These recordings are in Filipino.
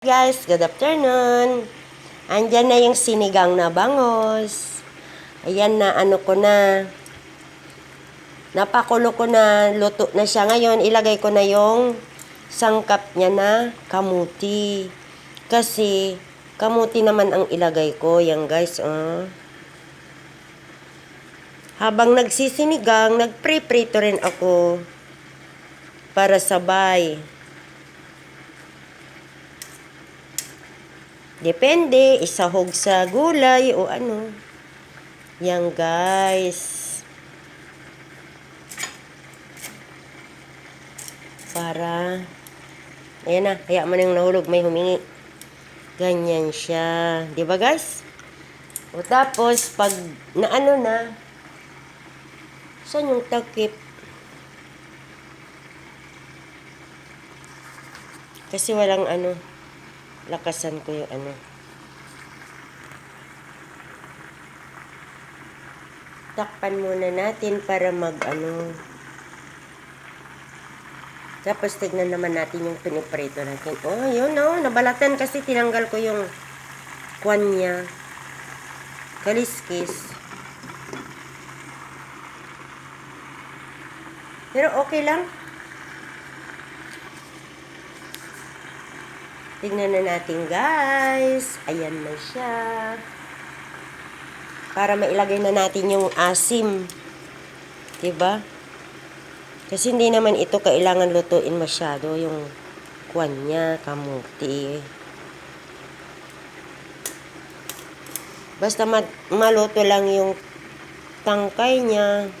Guys, good afternoon. Andyan na yung sinigang na bangos. Ayan na, ano ko na. Napakulo ko na, luto na siya. Ngayon, ilagay ko na yung sangkap niya na kamuti. Kasi, kamuti naman ang ilagay ko. Yan guys, oh. Habang nagsisinigang, nagpre-prito rin ako para sabay. Depende, isahog sa gulay o ano. Yan guys. Para, ayan na, kaya mo nang nahulog, may humingi. Ganyan siya. Di ba guys? O tapos, pag naano na, saan yung takip? Kasi walang ano, lakasan ko yung ano. Takpan muna natin para mag ano. Tapos tignan naman natin yung piniprito natin. Oh, yun oh, nabalatan kasi tinanggal ko yung kwan niya. Kaliskis. Pero okay lang. Tingnan na natin guys. Ayan na siya. Para mailagay na natin yung asim. 'Di ba? Kasi hindi naman ito kailangan lutuin masyado yung kwan niya, kamuti. Basta ma- maluto lang yung tangkay niya.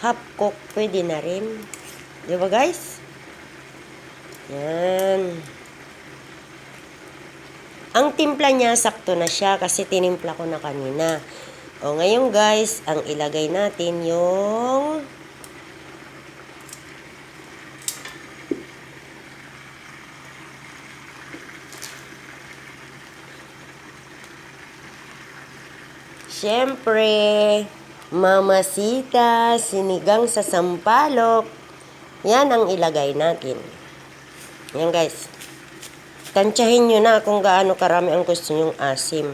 Half cook pwede na rin. 'Di ba guys? Yan. Ang timpla niya, sakto na siya kasi tinimpla ko na kanina. O ngayon guys, ang ilagay natin yung Siyempre, mamasita, sinigang sa sampalok. Yan ang ilagay natin. Yan guys. Tansyahin nyo na kung gaano karami ang gusto nyong asim.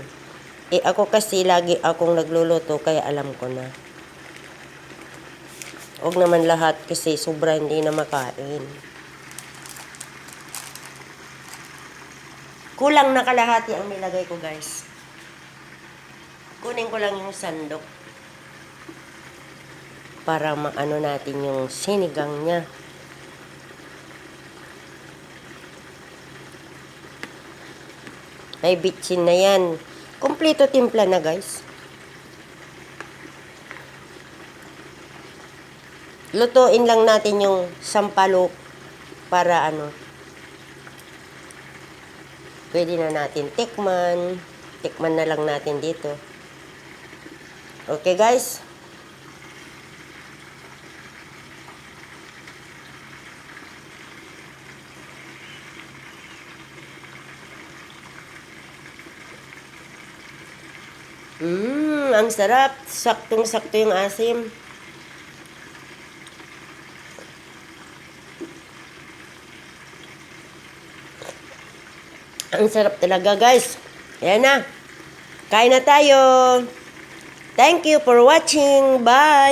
Eh ako kasi lagi akong nagluluto kaya alam ko na. Huwag naman lahat kasi sobra hindi na makain. Kulang na kalahati ang nilagay ko guys. Kunin ko lang yung sandok. Para maano natin yung sinigang niya. May bitchin na yan. Kompleto timpla na guys. Lutuin lang natin yung sampalok para ano. Pwede na natin tikman. Tikman na lang natin dito. Okay guys. Mmm, ang sarap. Saktong-sakto yung asim. Ang sarap talaga, guys. Ayan na. Kain na tayo. Thank you for watching. Bye.